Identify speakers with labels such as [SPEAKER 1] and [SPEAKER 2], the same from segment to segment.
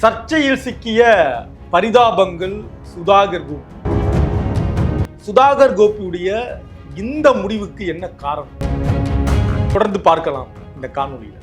[SPEAKER 1] சர்ச்சையில் சிக்கிய பரிதாபங்கள் சுதாகர் கோபி. சுதாகர் கோபியுடைய இந்த முடிவுக்கு என்ன காரணம்? தொடர்ந்து பார்க்கலாம் இந்த காணொலியில்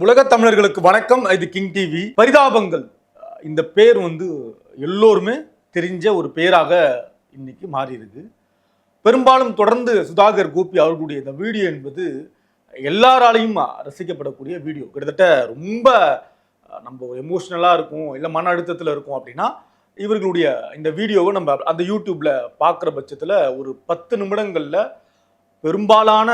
[SPEAKER 1] உலக தமிழர்களுக்கு வணக்கம். இது கிங் டிவி பரிதாபங்கள். இந்த பேர் வந்து எல்லோருமே தெரிஞ்ச ஒரு பேராக இன்னைக்கு மாறி இருக்கு பெரும்பாலும் தொடர்ந்து சுதாகர் கோபி அவர்களுடைய இந்த வீடியோ என்பது எல்லாராலையும் ரசிக்கப்படக்கூடிய வீடியோ. கிட்டத்தட்ட ரொம்ப நம்ம எமோஷ்னலாக இருக்கும் இல்லை மன அழுத்தத்தில் இருக்கும் அப்படின்னா இவர்களுடைய இந்த வீடியோவை நம்ம அந்த யூடியூப்பில் பார்க்குற பட்சத்தில் ஒரு பத்து நிமிடங்களில் பெரும்பாலான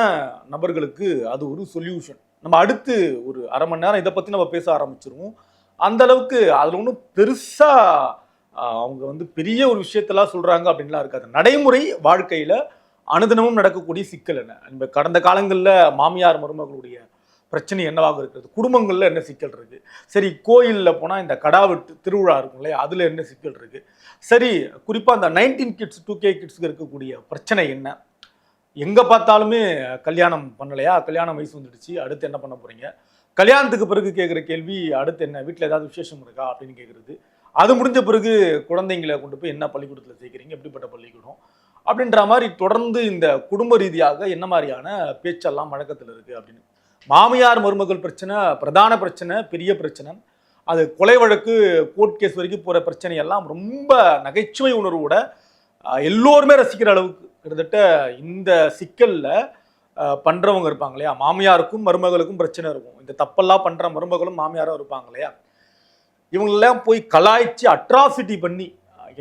[SPEAKER 1] நபர்களுக்கு அது ஒரு சொல்யூஷன் நம்ம அடுத்து ஒரு அரை மணி நேரம் இதை பற்றி நம்ம பேச ஆரம்பிச்சிருவோம். அந்த அளவுக்கு அதில் ஒன்றும் பெருசாக அவங்க வந்து பெரிய ஒரு விஷயத்தெல்லாம் சொல்கிறாங்க அப்படின்லாம் இருக்காது. நடைமுறை வாழ்க்கையில் அனுதினமும் நடக்கக்கூடிய சிக்கல் என்ன? நம்ம கடந்த காலங்களில் மாமியார் மருமகளுடைய பிரச்சனை என்னவாக இருக்கிறது? குடும்பங்களில் என்ன சிக்கல் இருக்குது சரி கோயிலில் போனால் இந்த கடா வெட்டு திருவிழா இருக்கும் இல்லையா? அதில் என்ன சிக்கல் இருக்குது சரி குறிப்பாக அந்த நைன்டீன் கிட்ஸ் டூ கே கிட்ஸுக்கு இருக்கக்கூடிய பிரச்சனை என்ன? எங்கே பார்த்தாலுமே கல்யாணம் பண்ணலையா? கல்யாணம் வயசு வந்துடுச்சு. அடுத்து என்ன பண்ண போகிறீங்க கல்யாணத்துக்கு பிறகு கேட்குற கேள்வி அடுத்து என்ன? வீட்டில் ஏதாவது விசேஷம் இருக்கா? அப்படின்னு கேட்குறது அது முடிஞ்ச பிறகு குழந்தைங்களை கொண்டு போய் என்ன பள்ளிக்கூடத்தில் சேர்க்குறீங்க? எப்படிப்பட்ட பள்ளிக்கூடம்? அப்படின்ற மாதிரி தொடர்ந்து இந்த குடும்ப ரீதியாக என்ன மாதிரியான பேச்செல்லாம் வழக்கத்தில் இருக்குது அப்படின்னு. மாமியார் மருமகள் பிரச்சனை பிரதான பிரச்சனை பெரிய பிரச்சனை. அது கொலை வழக்கு கோர்ட் கேஸ் வரைக்கும் போகிற பிரச்சனையெல்லாம் ரொம்ப நகைச்சுவை உணர்வோட எல்லோருமே ரசிக்கிற அளவுக்கு கிட்டத்தட்ட இந்த சிக்கலில் பண்ணுறவங்க இருப்பாங்க இல்லையா? மாமியாருக்கும் மருமகளுக்கும் பிரச்சனை இருக்கும். இந்த தப்பெல்லாம் பண்ணுற மருமகளும் மாமியாரும் இருப்பாங்க இல்லையா? இவங்களெல்லாம் போய் கலாய்ச்சி அட்ராசிட்டி பண்ணி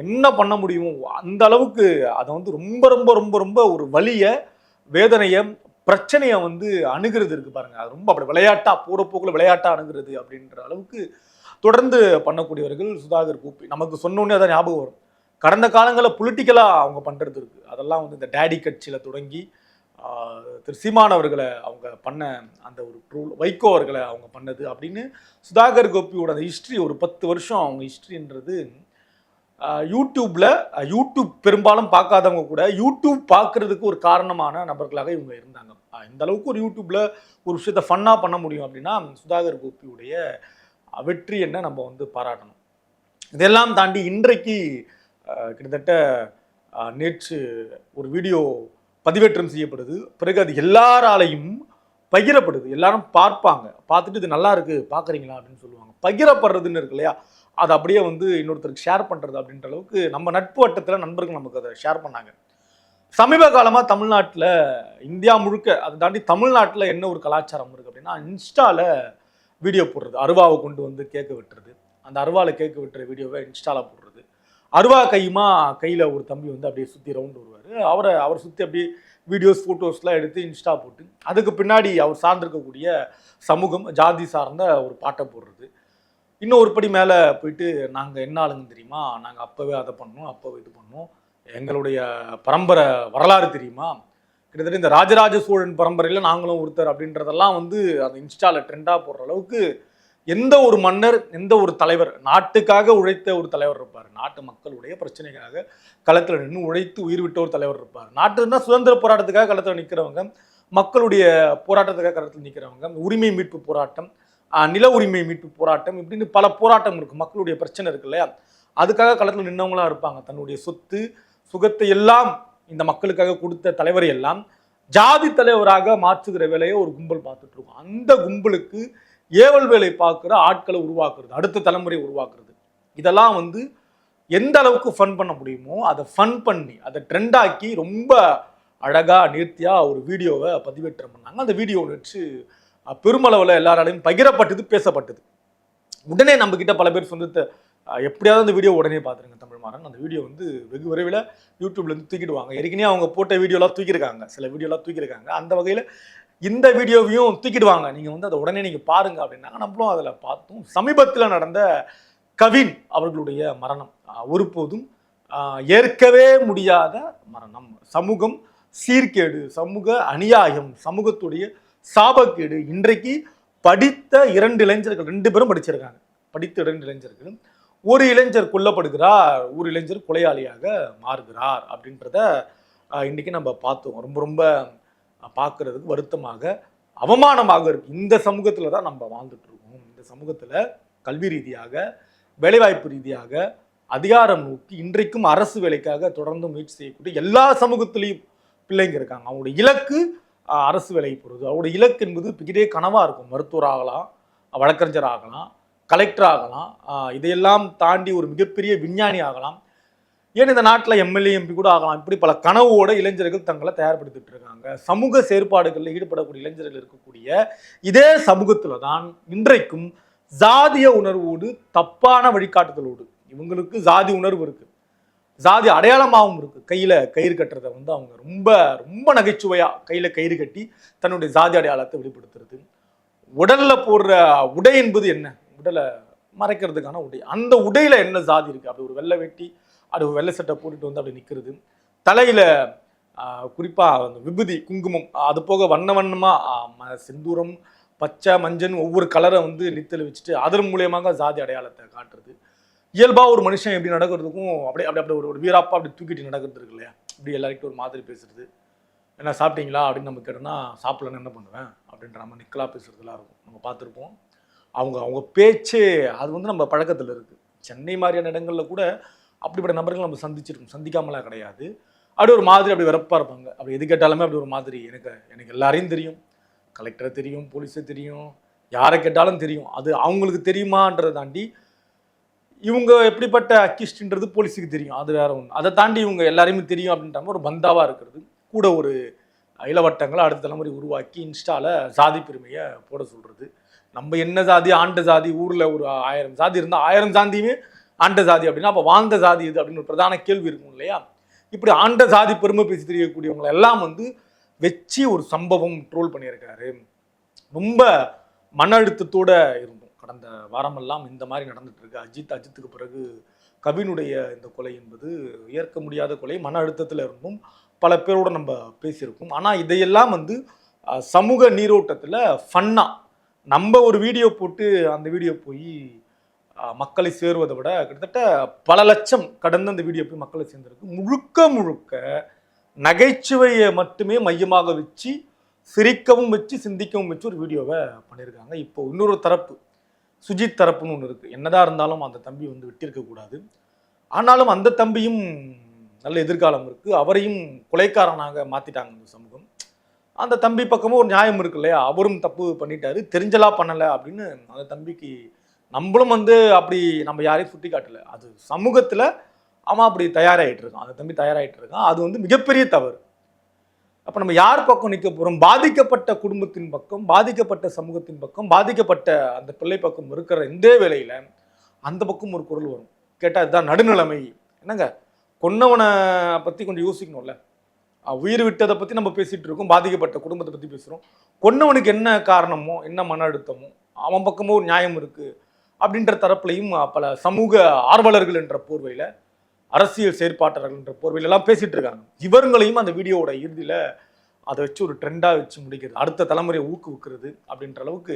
[SPEAKER 1] என்ன பண்ண முடியுமோ அந்த அளவுக்கு அதை வந்து ரொம்ப ரொம்ப ரொம்ப ரொம்ப ஒரு வலியை வேதனையை பிரச்சனையை வந்து அணுகிறது இருக்கு பாருங்க. அது ரொம்ப அப்படி விளையாட்டா போற போக்குல விளையாட்டா அணுகிறது அப்படின்ற அளவுக்கு தொடர்ந்து பண்ணக்கூடியவர்கள் சுதாகர் கூப்பி. நமக்கு சொன்னோன்னே அதை ஞாபகம் வரும். கடந்த காலங்களில் பொலிட்டிக்கலாக அவங்க பண்ணுறது இருக்கு. அதெல்லாம் வந்து இந்த டேடி கட்சியில் தொடங்கி திரு சீமான் அவர்களை அவங்க பண்ண அந்த ஒரு ட்ரூல் வைகோ அவர்களை அவங்க பண்ணது அப்படின்னு சுதாகர் கோபியோட அந்த ஹிஸ்ட்ரி ஒரு பத்து வருஷம் அவங்க ஹிஸ்ட்ரின்றது யூடியூப்பில் யூடியூப் பெரும்பாலும் பார்க்காதவங்க கூட யூடியூப் பார்க்கறதுக்கு ஒரு காரணமான நபர்களாக இவங்க இருந்தாங்க. இந்த அளவுக்கு ஒரு யூடியூப்பில் ஒரு விஷயத்த ஃபன்னாக பண்ண முடியும் அப்படின்னா சுதாகர் கோபியுடைய வெற்றி என்ன நம்ம வந்து பாராட்டணும். இதெல்லாம் தாண்டி இன்றைக்கு கிட்டத்தட்ட நேற்று ஒரு வீடியோ பதிவேற்றம் செய்யப்படுது. பிறகு அது எல்லாராலையும் பகிரப்படுது. எல்லாரும் பார்ப்பாங்க. பார்த்துட்டு இது நல்லா இருக்குது பார்க்குறீங்களா அப்படின்னு சொல்லுவாங்க. பகிரப்படுறதுன்னு இருக்கு இல்லையா? அது அப்படியே வந்து இன்னொருத்தருக்கு ஷேர் பண்ணுறது அப்படின்ற அளவுக்கு நம்ம நட்பு வட்டத்தில் நண்பர்கள் நமக்கு அதை ஷேர் பண்ணாங்க. சமீப காலமாக தமிழ்நாட்டில் இந்தியா முழுக்க அதை தாண்டி தமிழ்நாட்டில் என்ன ஒரு கலாச்சாரம் இருக்குது அப்படின்னா இன்ஸ்டாவில் வீடியோ போடுறது. அருவாவை கொண்டு வந்து கேட்க விட்டுறது. அந்த அருவாவில் கேட்க விட்டுற வீடியோவை இன்ஸ்டாவில் போடுறது. அருவா கையுமா கையில் ஒரு தம்பி வந்து அப்படியே சுற்றி ரவுண்டு வருவார். அவரை அவர் சுற்றி அப்படியே வீடியோஸ் ஃபோட்டோஸ்லாம் எடுத்து இன்ஸ்டா போட்டு அதுக்கு பின்னாடி அவர் சார்ந்திருக்கக்கூடிய சமூகம் ஜாதி சார்ந்த ஒரு பாட்டை போடுறது. இன்னும் ஒரு படி மேலே போயிட்டு நாங்கள் என்ன ஆளுங்க தெரியுமா? நாங்கள் அப்போவே அதை பண்ணோம் அப்போவே இது பண்ணோம் எங்களுடைய பரம்பரை வரலாறு தெரியுமா? கிட்டத்தட்ட இந்த ராஜராஜ சோழன் பரம்பரையில் நாங்களும் ஒருத்தர் அப்படின்றதெல்லாம் வந்து அந்த இன்ஸ்டாவில் ட்ரெண்டாக போடுற அளவுக்கு எந்த ஒரு மன்னர் எந்த ஒரு தலைவர் நாட்டுக்காக உழைத்த ஒரு தலைவர் இருப்பார். நாட்டு மக்களுடைய பிரச்சனைக்காக களத்தில் நின்று உழைத்து உயிர் விட்ட ஒரு தலைவர் இருப்பார். நாட்டுனா சுதந்திர போராட்டத்துக்காக களத்தில் நிற்கிறவங்க மக்களுடைய போராட்டத்துக்காக களத்தில் நிற்கிறவங்க உரிமை மீட்பு போராட்டம் நில உரிமை மீட்பு போராட்டம் இப்படின்னு பல போராட்டம் இருக்குது மக்களுடைய பிரச்சனை இருக்கு இல்லையா? அதுக்காக களத்தில் நின்றவங்களா இருப்பாங்க. தன்னுடைய சொத்து சுகத்தை எல்லாம் இந்த மக்களுக்காக கொடுத்த தலைவரை எல்லாம் ஜாதி தலைவராக மாற்றுகிற வேலையை ஒரு கும்பல் பார்த்துட்ருக்கோம் அந்த கும்பலுக்கு ஏவல் வேலை பார்க்குற ஆட்களை உருவாக்குறது அடுத்த தலைமுறை உருவாக்குறது. இதெல்லாம் வந்து எந்த அளவுக்கு ஃபன் பண்ண முடியுமோ அதை ஃபன் பண்ணி அதை ட்ரெண்டாக்கி ரொம்ப அழகாக நேர்த்தியாக ஒரு வீடியோவை பதிவேற்றம் பண்ணாங்க. அந்த வீடியோ வச்சு பெருமளவில் எல்லாராலையும் பகிரப்பட்டது பேசப்பட்டது. உடனே நம்மக்கிட்ட பல பேர் சொந்தத்தை எப்படியாவது அந்த வீடியோ உடனே பார்த்துருங்க தமிழ் மாறன். அந்த வீடியோ வந்து வெகு விரைவில் யூடியூப்லேருந்து தூக்கிடுவாங்க. ஏற்கனவே அவங்க போட்ட வீடியோலாம் தூக்கியிருக்காங்க. சில வீடியோலாம் தூக்கியிருக்காங்க. அந்த வகையில் இந்த வீடியோவையும் தூக்கிடுவாங்க. நீங்கள் வந்து அதை உடனே நீங்கள் பாருங்க அப்படின்னாங்க நம்மளும் அதில் பார்த்தோம். சமீபத்தில் நடந்த கவின் அவர்களுடைய மரணம். ஒருபோதும் ஏற்கவே முடியாத மரணம். சமூகம் சீர்கேடு சமூக அநியாயம் சமூகத்துடைய சாபக்கேடு. இன்றைக்கு படித்த இரண்டு இளைஞர்கள் ரெண்டு பேரும் படிச்சிருக்காங்க. படித்த இரண்டு இளைஞர்கள். ஒரு இளைஞர் கொல்லப்படுகிறார் ஒரு இளைஞர் கொலையாளியாக மாறுகிறார் அப்படின்றத இன்றைக்கி நம்ம பார்த்தோம். ரொம்ப ரொம்ப பார்க்குறதுக்கு வருத்தமாக அவமானமாக இருக்கு. இந்த சமூகத்தில் தான் நம்ம வாழ்ந்துட்டு இருக்கோம். இந்த சமூகத்தில் கல்வி ரீதியாக வேலைவாய்ப்பு ரீதியாக அதிகாரம் நோக்கி இன்றைக்கும் அரசு வேலைக்காக தொடர்ந்து முயற்சி செய்யக்கூடிய எல்லா சமூகத்திலையும் பிள்ளைங்க இருக்காங்க. அவங்களுடைய இலக்கு அரசு வேலை போகிறது அவருடைய இலக்கு என்பது பெரிய கனவாக இருக்கும். மருத்துவர் ஆகலாம் வழக்கறிஞர் ஆகலாம் கலெக்டர் ஆகலாம் இதையெல்லாம் தாண்டி ஒரு மிகப்பெரிய விஞ்ஞானி ஆகலாம். ஏன் இந்த நாட்டில் எம்எல்ஏ எம்பி கூட ஆகலாம்? இப்படி பல கனவோட இளைஞர்கள் தங்களை தயார்படுத்திட்டு இருக்காங்க. சமூக செயற்பாடுகளில் ஈடுபடக்கூடிய இளைஞர்கள் இருக்கக்கூடிய இதே சமூகத்தில் தான் இன்றைக்கும் ஜாதிய உணர்வோடு தப்பான வழிகாட்டுதலோடு இவங்களுக்கு ஜாதி உணர்வு இருக்கு. ஜாதி அடையாளமாகவும் இருக்கு. கையில கயிறு கட்டுறதை வந்து அவங்க ரொம்ப ரொம்ப நகைச்சுவையா கையில கயிறு கட்டி தன்னுடைய ஜாதி அடையாளத்தை வெளிப்படுத்துறது. உடல்ல போடுற உடை என்பது என்ன? உடலை மறைக்கிறதுக்கான உடை. அந்த உடையில என்ன ஜாதி இருக்கு? அப்படி ஒரு வெள்ளை வெட்டி அது வெள்ளை சட்டை போட்டுட்டு வந்து அப்படி நிற்கிறது தலையில் குறிப்பாக அந்த விபூதி குங்குமம் அது போக வண்ண வண்ணமாக ம- செந்தூரம் பச்சை மஞ்சள் ஒவ்வொரு கலரை வந்து நித்தல் வச்சுட்டு அதன் மூலியமாக ஜாதி அடையாளத்தை காட்டுறது. இயல்பாக ஒரு மனுஷன் எப்படி நடக்கிறதுக்கும் அப்படியே அப்படி அப்படி ஒரு ஒரு வீராப்பா அப்படி தூக்கிட்டு நடக்கிறது இருக்கு இல்லையா? இப்படி எல்லாருக்கிட்ட ஒரு மாதிரி பேசுறது. என்ன சாப்பிட்டீங்களா? அப்படின்னு நம்ம கேட்டோம்னா சாப்பிடலன்னு என்ன பண்ணுவேன்? அப்படின்ற நம்ம நிக்கலா பேசுறதுலாம் இருக்கும். நம்ம பார்த்துருப்போம். அவங்க அவங்க பேச்சு அது வந்து நம்ம பழக்கத்தில் இருக்குது சென்னை மாதிரியான இடங்களில் கூட அப்படிப்பட்ட நபர்கள் நம்ம சந்திச்சிருக்கோம். சந்திக்காமலாம் கிடையாது. அப்படி ஒரு மாதிரி அப்படி வெறப்பாக இருப்பாங்க. அப்படி எது கேட்டாலுமே அப்படி ஒரு மாதிரி எனக்கு எனக்கு எல்லாரையும் தெரியும். கலெக்டரை தெரியும் போலீஸை தெரியும் யாரை கேட்டாலும் தெரியும். அது அவங்களுக்கு தெரியுமான்றதை தாண்டி இவங்க எப்படிப்பட்ட அக்கிஸ்ட்ன்றது போலீஸுக்கு தெரியும். அது வேற ஒன்று அதை தாண்டி இவங்க எல்லாரையுமே தெரியும் அப்படின்ற மாதிரி ஒரு பந்தாவாக இருக்கிறது. கூட ஒரு இளவட்டங்களை அடுத்த தலைமுறை உருவாக்கி இன்ஸ்டாவில் சாதி பெருமையை போட சொல்கிறது நம்ம என்ன சாதி ஆண்ட சாதி ஊரில் ஒரு ஆயிரம் சாதி இருந்தால் ஆயிரம் சாந்தியுமே ஆண்ட ஜாதி அப்படின்னா அப்போ வாழ்ந்த ஜாதி இது அப்படின்னு ஒரு பிரதான கேள்வி இருக்கும் இல்லையா? இப்படி ஆண்ட ஜாதி பெருமை பேசி தெரியக்கூடியவங்களை எல்லாம் வந்து வச்சு ஒரு சம்பவம் ட்ரோல் பண்ணியிருக்காரு. ரொம்ப மன அழுத்தத்தோட இருந்தோம். கடந்த வாரமெல்லாம் இந்த மாதிரி நடந்துட்டு இருக்கு. அஜித் அஜித்துக்கு பிறகு கவினுடைய இந்த கொலை என்பது ஏற்க முடியாத கொலை. மன அழுத்தத்தில் இருந்தும் பல பேரோட நம்ம பேசியிருக்கோம். ஆனால் இதையெல்லாம் வந்து சமூக நீரோட்டத்தில் ஃபன்னாக நம்ம ஒரு வீடியோ போட்டு அந்த வீடியோ போய் மக்களை சேருவதை விட கிட்டத்தட்ட பல லட்சம் கடந்த அந்த வீடியோ போய் மக்களை சேர்ந்திருக்கு. முழுக்க முழுக்க நகைச்சுவையை மட்டுமே மையமாக வச்சு சிரிக்கவும் வச்சு சிந்திக்கவும் வச்சு ஒரு வீடியோவை பண்ணியிருக்காங்க. இப்போ இன்னொரு தரப்பு சுஜித் தரப்புன்னு ஒன்று இருக்குது என்னதான் இருந்தாலும் அந்த தம்பி வந்து விட்டிருக்க கூடாது. ஆனாலும் அந்த தம்பியும் நல்ல எதிர்காலம் இருக்குது அவரையும் கொலைக்காரனாக மாற்றிட்டாங்க இந்த சமூகம். அந்த தம்பி பக்கமும் ஒரு நியாயம் இருக்கு இல்லையா? அவரும் தப்பு பண்ணிட்டாரு. தெரிஞ்சலா பண்ணலை அப்படின்னு அந்த தம்பிக்கு நம்மளும் வந்து அப்படி நம்ம யாரையும் சுட்டி காட்டல. அது சமூகத்தில் அவன் அப்படி தயாராகிட்டு இருக்கான். அந்த தம்பி தயாராகிட்டு இருக்கான். அது வந்து மிகப்பெரிய தவறு. அப்போ நம்ம யார் பக்கம் நிற்க போகிறோம் பாதிக்கப்பட்ட குடும்பத்தின் பக்கம் பாதிக்கப்பட்ட சமூகத்தின் பக்கம் பாதிக்கப்பட்ட அந்த பிள்ளை பக்கம் இருக்கிற இந்த வேலையில் அந்த பக்கம் ஒரு குரல் வரும். கேட்டால் இதுதான் நடுநிலைமை. என்னங்க? கொன்னவனை பற்றி கொஞ்சம் யோசிக்கணும்ல. உயிர் விட்டதை பற்றி நம்ம பேசிகிட்டு இருக்கோம். பாதிக்கப்பட்ட குடும்பத்தை பற்றி பேசுகிறோம் கொன்னவனுக்கு என்ன காரணமோ என்ன மன அழுத்தமோ அவன் பக்கமும் ஒரு நியாயம் இருக்குது அப்படின்ற தரப்புலையும் பல சமூக ஆர்வலர்கள் என்ற போர்வையில் அரசியல் செயற்பாட்டாளர்கள் என்ற போர்வையில் எல்லாம் பேசிட்டு இருக்காங்க. இவர்களையும் அந்த வீடியோவோட இறுதியில் அதை வச்சு ஒரு ட்ரெண்டாக வச்சு முடிக்கிறது. அடுத்த தலைமுறையை ஊக்குவிக்கிறது அப்படின்ற அளவுக்கு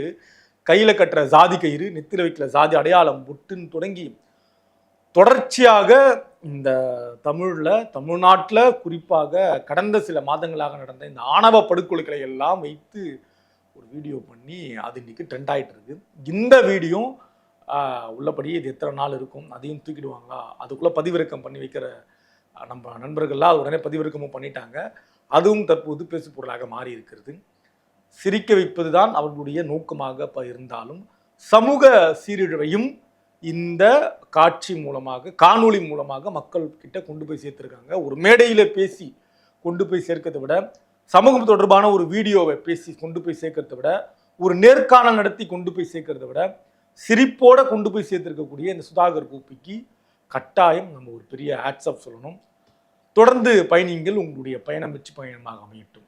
[SPEAKER 1] கையில் கட்டுற ஜாதி கயிறு நெத்தில வைக்கிற ஜாதி அடையாளம் புட்டுன்னு தொடங்கி தொடர்ச்சியாக இந்த தமிழில் தமிழ்நாட்டில் குறிப்பாக கடந்த சில மாதங்களாக நடந்த இந்த ஆணவ படுகொலைகளை எல்லாம் வைத்து ஒரு வீடியோ பண்ணி அது இன்னைக்கு ட்ரெண்ட் ஆகிட்டு இருக்கு. இந்த வீடியோ உள்ளபடியே இது எத்தனை நாள் இருக்கும்? அதையும் தூக்கிடுவாங்களா? அதுக்குள்ளே பதிவிறக்கம் பண்ணி வைக்கிற நம்ம நண்பர்கள்லாம் அது உடனே பதிவிறக்கமும் பண்ணிட்டாங்க. அதுவும் தற்போது பேசு பொருளாக மாறி இருக்கிறது. சிரிக்க வைப்பது தான் அவர்களுடைய நோக்கமாக ப- இருந்தாலும் சமூக சீரழிவையும் இந்த காட்சி மூலமாக காணொளி மூலமாக மக்கள் கிட்ட கொண்டு போய் சேர்த்துருக்காங்க. ஒரு மேடையில் பேசி கொண்டு போய் சேர்க்கிறதை விட சமூகம் தொடர்பான ஒரு வீடியோவை பேசி கொண்டு போய் சேர்க்கறதை விட ஒரு நேர்காணல் நடத்தி கொண்டு போய் சேர்க்கறதை விட சிரிப்போட கொண்டு போய் சேர்த்துருக்கக்கூடிய இந்த சுதாகர் கூப்பிக்கு கட்டாயம் நம்ம ஒரு பெரிய ஆட்ஸ்அப் சொல்லணும். தொடர்ந்து பயணிங்கள் உங்களுடைய பயணம் வெற்றி பயணமாக அமையட்டும்.